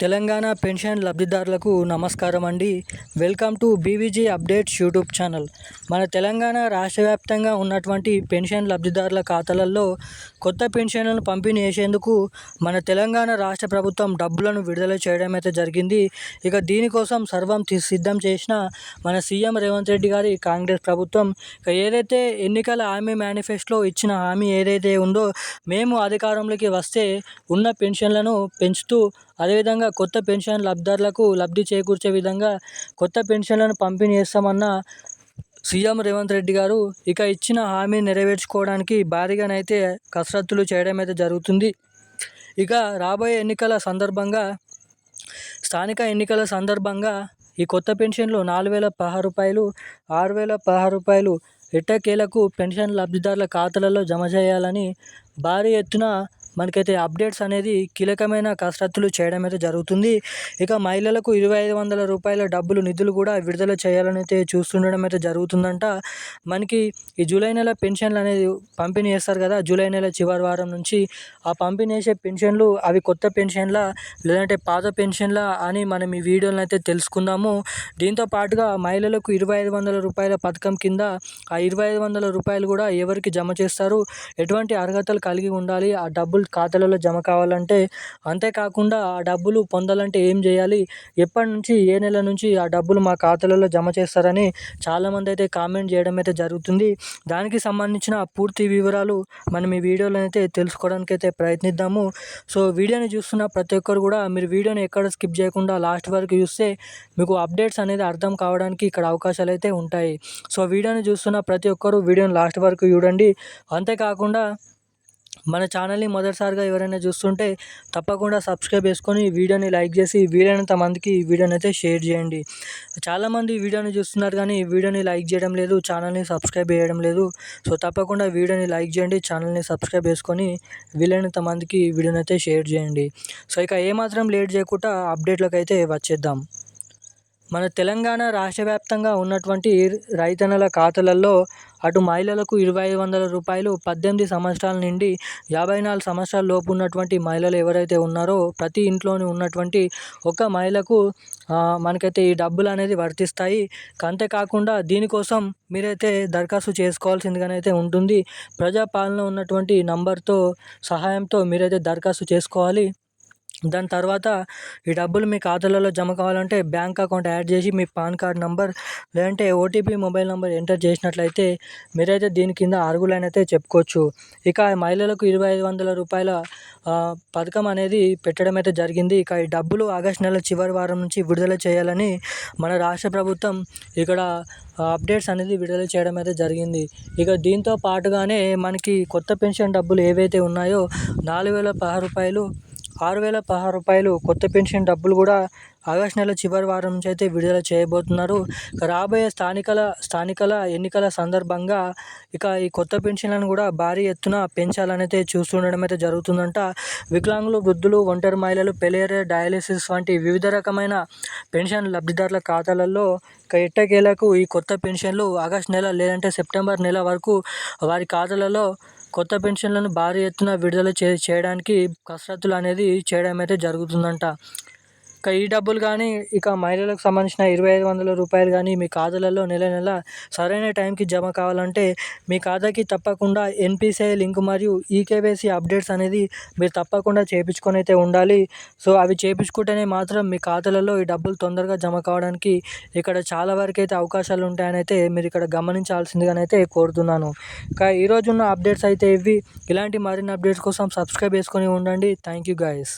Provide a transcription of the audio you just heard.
Telangana pension లబ్ధిదారులకు నమస్కారం అండి. Welcome to BVG updates YouTube channel. మన తెలంగాణ రాష్ట్ర వ్యాప్తంగా ఉన్నటువంటి పెన్షన్ లబ్ధిదారుల ఖాతాలలో కొత్త పెన్షన్లను పంపిణీ చేసేందుకు మన తెలంగాణ రాష్ట్ర ప్రభుత్వం డబ్బులను విడుదల చేయడం అయితే జరిగింది. ఇక దీనికోసం సర్వం సిద్ధం చేసిన మన సీఎం రేవంత్ రెడ్డి గారి కాంగ్రెస్ ప్రభుత్వం ఇక ఏదైతే ఎన్నికల హామీ మేనిఫెస్టోలో ఇచ్చిన హామీ ఏదైతే ఉందో మేము అధికారంలోకి వస్తే ఉన్న పెన్షన్లను పెంచుతూ అదేవిధంగా కొత్త పెన్షన్ లబ్ధిదారులకు లబ్ధి చేకూర్చే విధంగా కొత్త పెన్షన్లను పంపిణీ చేస్తామన్న సీఎం రేవంత్ రెడ్డి గారు ఇక ఇచ్చిన హామీ నెరవేర్చుకోవడానికి భారీగానైతే కసరత్తులు చేయడం అయితే జరుగుతుంది. ఇక రాబోయే ఎన్నికల సందర్భంగా స్థానిక ఎన్నికల సందర్భంగా ఈ కొత్త పెన్షన్లు నాలుగు వేల పదహారు రూపాయలు ఆరు వేల పదహారు రూపాయలు ఎట్టకేలకు పెన్షన్ లబ్ధిదారుల ఖాతాలలో జమ చేయాలని భారీ ఎత్తున మనకైతే అప్డేట్స్ అనేది కీలకమైన కసరత్తులు చేయడం అయితే జరుగుతుంది. ఇక మహిళలకు ఇరవై ఐదు వందల రూపాయల డబ్బులు నిధులు కూడా విడుదల చేయాలని అయితే చూస్తుండడం అయితే జరుగుతుందంట. మనకి ఈ జూలై నెల పెన్షన్లు అనేది పంపిణీ చేస్తారు కదా జూలై నెల చివరి వారం నుంచి. ఆ పంపిణీ చేసే పెన్షన్లు అవి కొత్త పెన్షన్ల లేదంటే పాత పెన్షన్ల అని మనం ఈ వీడియోలను అయితే తెలుసుకుందాము. దీంతో పాటుగా మహిళలకు ఇరవై ఐదు వందల రూపాయల పథకం కింద ఆ ఇరవై ఐదు వందల రూపాయలు కూడా ఎవరికి జమ చేస్తారు? ఎటువంటి అర్హతలు కలిగి ఉండాలి? ఆ డబ్బులు ఖాతాలలో జమ కావాలంటే అంతేకాకుండా ఆ డబ్బులు పొందాలంటే ఏం చేయాలి? ఎప్పటి నుంచి ఏ నెల నుంచి ఆ డబ్బులు మా ఖాతాలలో జమ చేస్తారని చాలామంది అయితే కామెంట్ చేయడం అయితే జరుగుతుంది. దానికి సంబంధించిన పూర్తి వివరాలు మనం ఈ వీడియోలో అయితే తెలుసుకోవడానికి అయితే ప్రయత్నిద్దాము. సో వీడియోని చూస్తున్న ప్రతి ఒక్కరు కూడా మీరు వీడియోని ఎక్కడ స్కిప్ చేయకుండా లాస్ట్ వరకు చూస్తే మీకు అప్డేట్స్ అనేది అర్థం కావడానికి ఇక్కడ అవకాశాలు అయితే ఉంటాయి. సో వీడియోని చూస్తున్న ప్రతి ఒక్కరు వీడియోని లాస్ట్ వరకు చూడండి. అంతేకాకుండా మన ఛానల్ని మొదటిసారిగా ఎవరైనా చూస్తుంటే తప్పకుండా సబ్స్క్రైబ్ చేసుకొని ఈ వీడియోని లైక్ చేసి వీలైనంత మందికి ఈ వీడియోని అయితే షేర్ చేయండి. చాలామంది ఈ వీడియోని చూస్తున్నారు కానీ ఈ వీడియోని లైక్ చేయడం లేదు ఛానల్ని సబ్స్క్రైబ్ చేయడం లేదు. సో తప్పకుండా వీడియోని లైక్ చేయండి ఛానల్ని సబ్స్క్రైబ్ చేసుకొని వీలైనంత మందికి ఈ వీడియోని అయితే షేర్ చేయండి. సో ఇక ఏమాత్రం లేట్ చేయకుండా అప్డేట్లకు అయితే వచ్చేద్దాం. మన తెలంగాణ రాష్ట్ర వ్యాప్తంగా ఉన్నటువంటి రైతన్నల ఖాతాలలో అటు మహిళలకు ఇరవై ఐదు వందల రూపాయలు పద్దెనిమిది సంవత్సరాల నుండి యాభై నాలుగు సంవత్సరాల లోపు ఉన్నటువంటి మహిళలు ఎవరైతే ఉన్నారో ప్రతి ఇంట్లోని ఉన్నటువంటి ఒక మహిళకు మనకైతే ఈ డబ్బులు అనేది వర్తిస్తాయి. అంతేకాకుండా దీనికోసం మీరైతే దరఖాస్తు చేసుకోవాల్సిందిగానైతే ఉంటుంది. ప్రజాపాలన ఉన్నటువంటి నంబర్తో సహాయంతో మీరైతే దరఖాస్తు చేసుకోవాలి. దాని తర్వాత ఈ డబ్బులు మీ ఖాతాలలో జమ కావాలంటే బ్యాంక్ అకౌంట్ యాడ్ చేసి మీ పాన్ కార్డ్ నంబర్ లేదంటే ఓటీపీ మొబైల్ నెంబర్ ఎంటర్ చేసినట్లయితే మీరైతే దీని కింద అర్హులని చెప్పుకోవచ్చు. ఇక మహిళలకు ఇరవై ఐదు వందల రూపాయల పథకం అనేది పెట్టడం అయితే జరిగింది. ఇక ఈ డబ్బులు ఆగస్టు నెల చివరి వారం నుంచి విడుదల చేయాలని మన రాష్ట్ర ప్రభుత్వం ఇక్కడ అప్డేట్స్ అనేది విడుదల చేయడం అయితే జరిగింది. ఇక దీంతో పాటుగానే మనకి కొత్త పెన్షన్ డబ్బులు ఏవైతే ఉన్నాయో నాలుగు వేల పదహారు రూపాయలు ఆరు వేల పదహారు రూపాయలు కొత్త పెన్షన్ డబ్బులు కూడా ఆగస్టు నెల చివరి వారం నుంచి అయితే విడుదల చేయబోతున్నారు. రాబోయే స్థానికల స్థానికల ఎన్నికల సందర్భంగా ఇక ఈ కొత్త పెన్షన్లను కూడా భారీ ఎత్తున పెంచాలనైతే చూస్తుండడం అయితే జరుగుతుందంట. వికలాంగులు వృద్ధులు ఒంటరి మహిళలు పెలేరే డయాలిసిస్ వంటి వివిధ రకమైన పెన్షన్ లబ్ధిదారుల ఖాతాలలో ఇక ఎట్టకేలకు ఈ కొత్త పెన్షన్లు ఆగస్టు నెల లేదంటే సెప్టెంబర్ నెల వరకు వారి ఖాతాలలో కొత్త పెన్షన్లను భారీ ఎత్తున విడుదల చే చేయడానికి కసరత్తులు అనేది చేయడం అయితే జరుగుతుందంట. ఈ డబ్బులు కానీ ఇక మహిళలకు సంబంధించిన ఇరవై ఐదు వందల రూపాయలు కానీ మీ ఖాతాలలో నెల నెల సరైన టైంకి జమ కావాలంటే మీ ఖాతాకి తప్పకుండా ఎన్పిసిఐ లింక్ మరియు ఈకేవైసీ అప్డేట్స్ అనేది మీరు తప్పకుండా చేయించుకొని అయితే ఉండాలి. సో అవి చేయించుకుంటేనే మాత్రం మీ ఖాతాలలో ఈ డబ్బులు తొందరగా జమ కావడానికి ఇక్కడ చాలా వరకు అయితే అవకాశాలు ఉంటాయని అయితే మీరు ఇక్కడ గమనించాల్సిందిగానైతే కోరుతున్నాను. ఇక ఈరోజు ఉన్న అప్డేట్స్ అయితే ఇవి. ఇలాంటి మరిన్ని అప్డేట్స్ కోసం సబ్స్క్రైబ్ చేసుకొని ఉండండి. Thank you guys.